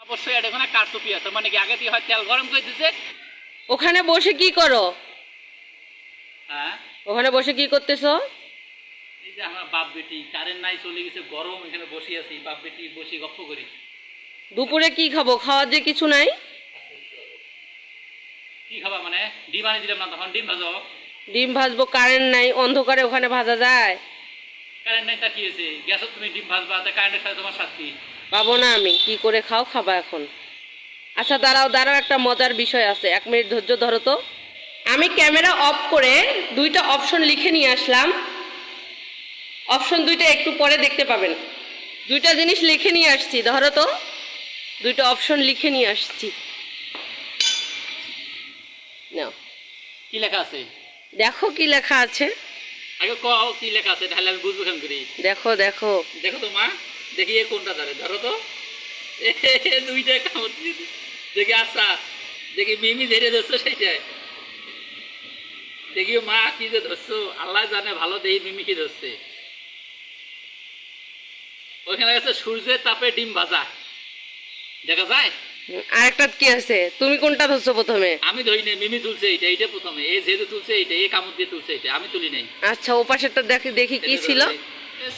অবশ্যই এটা ওখানে কারচুপি আছে মানে কি আগে দিয়ে হয় তেল গরম করে দিছে? ওখানে বসে কি করো? হ্যাঁ? ওখানে বসে কি করতেছো? এই যে আমার বাপ বেটি কারেন্ট নাই চলে গেছে গরম এখানে বসে আছি বাপ বেটি বসে গপ্প করি। দুপুরে কি খাব? খাওয়ার যে কিছু নাই? কি খাবা মানে? ডিম আনি দিলাম না তখন ডিম ভাজো। ডিম ভাজবো কারেন্ট নাই অন্ধকারে ওখানে ভাজা যায়। কারেন্ট নাই তা কি হয়েছে? তুমি ডিম ভাজবা তা কারেন্টের সাথে তোমার সাথী পাবো না আমি। কি করে খাও খাবা এখন। আচ্ছা দাঁড়াও দাঁড়াও একটা মজার বিষয় আছে। এক মিনিট ধৈর্য ধরো তো। আমি ক্যামেরা অফ করে দুইটা অপশন লিখে নিয়ে আসলাম। অপশন দুইটা একটু পরে দেখতে পাবেন। দুইটা জিনিস লিখে নিয়ে আসছি ধরো তো। দুইটা অপশন লিখে নিয়ে আসছি। নাও। কি লেখা আছে? দেখো কি লেখা আছে। আগে কও কি লেখা আছে তাহলে আমি বুঝব করি। দেখো দেখো। দেখো তো মা। দেখি এ কোনটা ধরে ধরো তো। দুইটা কামড় দিয়ে দেখি আচ্ছা দেখি মিমি ধরে ধরছো সেইটাই দেখি মা কি যে ধরছো আল্লাহ জানে ভালো দেই মিমি কি ধরছে। ওখানে গেছে সূর্যের তাপে ডিম ভাজা। দেখা যায়? আরেকটা কি আছে? তুমি কোনটা ধরছো প্রথমে? আমি ধরি নাই মিমি তুলছে এইটা এইটা প্রথমে। এ যেহেতু তুলছে এইটা এ কামড় দিয়ে তুলছে এইটা আমি তুলি নাই। আচ্ছা ও পাশেরটা দেখি দেখি কি ছিল?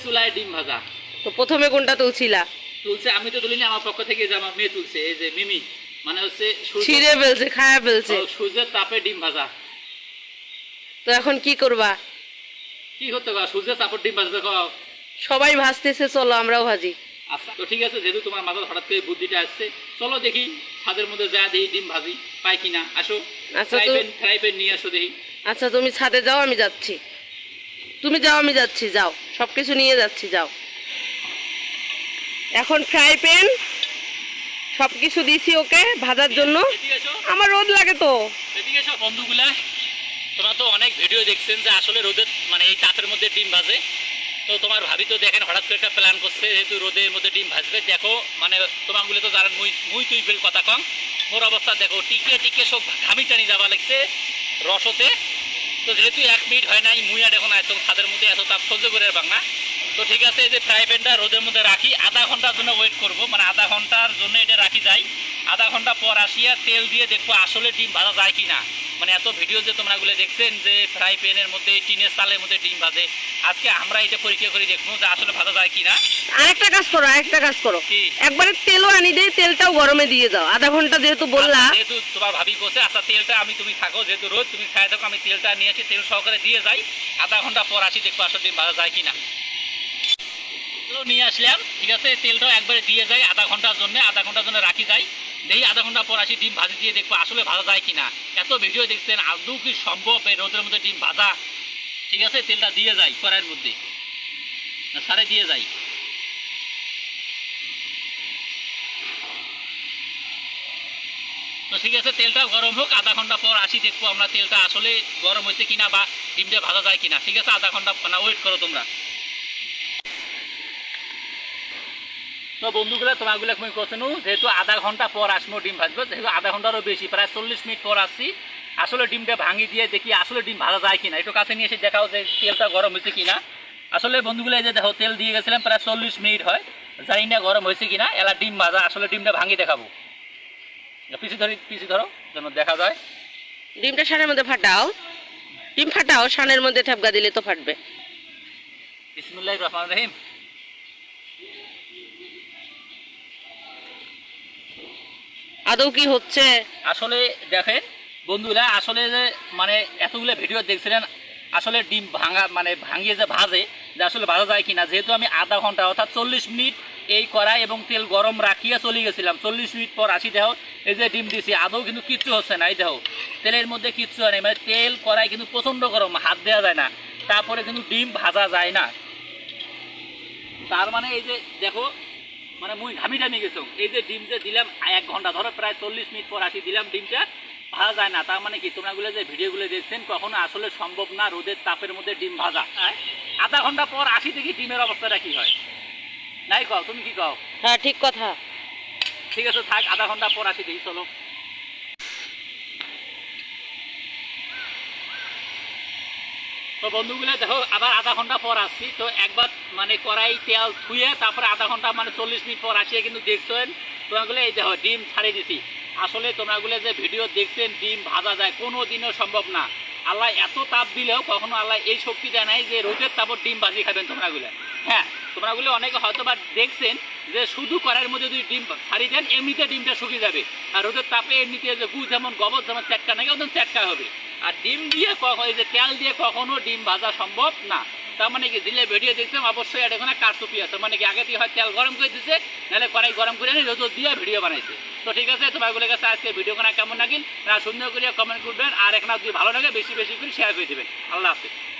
চুলায় ডিম ভাজা। তো প্রথমে কোনটা তুলছিলা? তুলছে আমি তো তুলিনি আমার পক্ষ থেকে যে আমার মেয়ে তুলছে এই যে মিমি মানে হচ্ছে ছিঁড়ে ফেলছে খায়া ফেলছে। সূর্যের তাপে ডিম ভাজা। তো এখন কি করবা? কি করতে পারো সূর্যের তাপে ডিম ভাজবে কও সবাই ভাজতেছে চলো আমরাও ভাজি। আচ্ছা তো ঠিক আছে যেহেতু তোমার মাথায় হঠাৎ করে বুদ্ধিটা আসছে চলো দেখি ছাদের মধ্যে যা দেখি ডিম ভাজি পাই কিনা। আসো আচ্ছা, ফ্রাই প্যান নিয়ে আসো দেখি। আচ্ছা তুমি ছাদে যাও আমি যাচ্ছি। তুমি যাও আমি যাচ্ছি যাও। সব কিছু নিয়ে যাচ্ছি যাও। এখন ফ্রাই প্যান সব কিছু দিছি ওকে ভাজার জন্য। আমার রোদ লাগে তো। বন্ধুগুলা। তোমরা তো অনেক ভিডিও দেখছেন যে আসলে রোদের মানে এই তাপের মধ্যে ডিম ভাজে। তো তোমার ভাবি তো দেখেন, হঠাৎ করে একটা প্ল্যান করছে, যেহেতু রোদের মধ্যে ডিম ভাজবে। দেখো মানে তোমার তোমাগুলো তো জানেন, মুই মুই তুই ফেল কথা কম। মোর অবস্থা দেখো, টিকে টিকে সব ঘামি টানি যাবা লাগছে রসতে। তো যেহেতু এক মিনিট হয় নাই, মুই আর এখন একদম ছাদের মধ্যে এত তাপ সহ্য করে বাংলা। তো ঠিক আছে এই যে ফ্রাই প্যানটা রোদের মধ্যে রাখি। আধা ঘণ্টার জন্য ওয়েট করব। মানে আধা ঘণ্টার জন্য এটা রাখি যাই। আধা ঘণ্টা পর আসিয়া তেল দিয়ে দেখব আসলে ডিম ভাজা যায় কি না মানে এত ভিডিও যে তোমরা গুলো দেখছেন যে ফ্রাই প্যানের মধ্যে টিনের চালের মধ্যে ডিম ভাজে। আজকে আমরা এটা পরীক্ষা করে দেখব যে আসলে ভাজা যায় কি না আরেকটা কাজ করো আরেকটা কাজ করো? একবারে তেলও আনি দেয় তেলটাও গরমে দিয়ে দাও আধা ঘণ্টা যেহেতু বললা। আচ্ছা, যেহেতু তোমার ভাবি করছে আচ্ছা তেলটা আমি তুমি থাকো যেহেতু রোজ তুমি খাই থাকো আমি তেলটা নিয়ে আসি তেল সহকারে দিয়ে যাই। আধা ঘণ্টা পর আসি দেখব আসলে ডিম ভাজা যায় কি না তেলও নিয়ে আসলাম, ঠিক আছে? তেলটাও একবারে দিয়ে যাই আধা ঘণ্টার জন্য, আধা ঘণ্টার জন্য রাখি যাই দেখি আধা ঘণ্টা পর আসি, ডিম ভাজি দিয়ে দেখব আসলে ভাজা যায় কিনা। এত ভিডিও দেখছেন, আদৌ কি সম্ভব এই রোদের মধ্যে ডিম ভাজা? ঠিক আছে, তেলটা দিয়ে যাই কড়াইয়ের মধ্যে। সারে দিয়ে যাই তো ঠিক আছে, তেলটা গরম হোক, আধা ঘণ্টা পর আসি, দেখব আমরা তেলটা আসলে গরম হয়েছে কিনা বা ডিমটা ভাজা যায় কিনা। ঠিক আছে, আধা ঘণ্টা ওয়েট করো তোমরা। তো বন্ধুগুলো তোমাগুলো আমি কোশ্চেন যেহেতু আধা ঘণ্টা পর আসব ডিম ভাজবো যেহেতু আধা ঘন্টারও বেশি প্রায় চল্লিশ মিনিট পর আসছি আসলে ডিমটা ভাঙি দিয়ে দেখি আসলে ডিম ভাজা যায় কিনা। একটু কাছে নিয়ে এসে দেখাও যে তেলটা গরম হয়েছে কিনা। আসলে বন্ধুগুলো এই যে দেখো তেল দিয়ে গেছিলাম প্রায় চল্লিশ মিনিট হয়। জানি না গরম হয়েছে কিনা এলা ডিম ভাজা আসলে ডিমটা ভাঙি দেখাবো। পিছু ধরি পিছু ধরো যেন দেখা যায়। ডিমটা সানের মধ্যে ফাটাও। ডিম ফাটাও সানের মধ্যে ঠেপকা দিলে তো ফাটবে। বিসমুল্লাহ রহমান রহিম। আদৌ কি হচ্ছে? আসলে দেখেন, বন্ধুরা, আসলে যে মানে এতগুলো ভিডিও দেখছিলেন, আসলে ডিম ভাঙা মানে ভাঙিয়ে যে ভাজে, যে আসলে ভাজা যায় কিনা, যেহেতু আমি আধা ঘণ্টা, অর্থাৎ চল্লিশ মিনিট এই কড়াই এবং তেল গরম রাখিয়া চলে গেছিলাম। চল্লিশ মিনিট পর আসি দেহ এই যে ডিম দিছি, আদৌ কিন্তু কিচ্ছু হচ্ছে না, এই দেহ তেলের মধ্যে কিচ্ছু হয় মানে তেল কড়াই কিন্তু প্রচণ্ড গরম, হাত দেওয়া যায় না, তারপরে কিন্তু ডিম ভাজা যায় না। তার মানে এই যে, দেখো মানে মুই ঘামি টামি গেছো। এই যে ডিম যে দিলাম এক ঘণ্টা ধরো প্রায় চল্লিশ মিনিট পর আসি দিলাম ডিমটা ভাজা যায় না। তার মানে কি তোমরাগুলো যে ভিডিওগুলো দেখছেন কখনো আসলে সম্ভব না রোদের তাপের মধ্যে ডিম ভাজা? আধা ঘণ্টা পর আসি দেখি ডিমের অবস্থাটা কি হয়। নাই কও তুমি কি কও হ্যাঁ ঠিক কথা। ঠিক আছে থাক আধা ঘণ্টা পর আসি দেখি চলো। তো বন্ধুগুলো দেখো, আবার আধা ঘণ্টা পর আসছি। তো একবার মানে কড়াই তেল ধুয়ে তারপরে আধা ঘণ্টা মানে চল্লিশ মিনিট পর আসিয়ে কিন্তু দেখছেন তোমরাগুলো এই দেখো, ডিম ছাড়িয়ে দিছি। আসলে তোমরাগুলো যে ভিডিও দেখছেন, ডিম ভাজা যায় কোনো দিনও সম্ভব না। আল্লাহ এত তাপ দিলেও কখনো আল্লাহ এই শক্তি দেয় নাই যে রোদের তাপর ডিম ভাজি খাবেন তোমরাগুলো হ্যাঁ তোমরাগুলো অনেকে হয়তো বা দেখছেন যে শুধু কড়াইয়ের মধ্যে যদি ডিম ছাড়িয়ে দেন, এমনিতে ডিমটা শুকিয়ে যাবে। আর রোদের তাপে এমনিতে যে গু যেমন গোবর যেমন চ্যাটকা নাকি, ওদের চ্যাটকা হবে। আর ডিম দিয়ে কখন যে তেল দিয়ে কখনো ডিম ভাজা সম্ভব না। তার মানে কি, দিলে ভিডিও দেখছিলাম, অবশ্যই এটা কোনো কারচুপি আছে। মানে কি, আগে দিয়ে হয় তেল গরম করে দিচ্ছে নাহলে কড়াই গরম করে নিয়ে রোদ দিয়ে ভিডিও বানাইছে। তো ঠিক আছে তোমার কাছে আজকে ভিডিও কেমন লাগিল? না, সুন্দর করে কমেন্ট করবেন। আর এখানে যদি ভালো লাগে, বেশি বেশি করে শেয়ার করে দেবেন। আল্লাহ হাফিজ।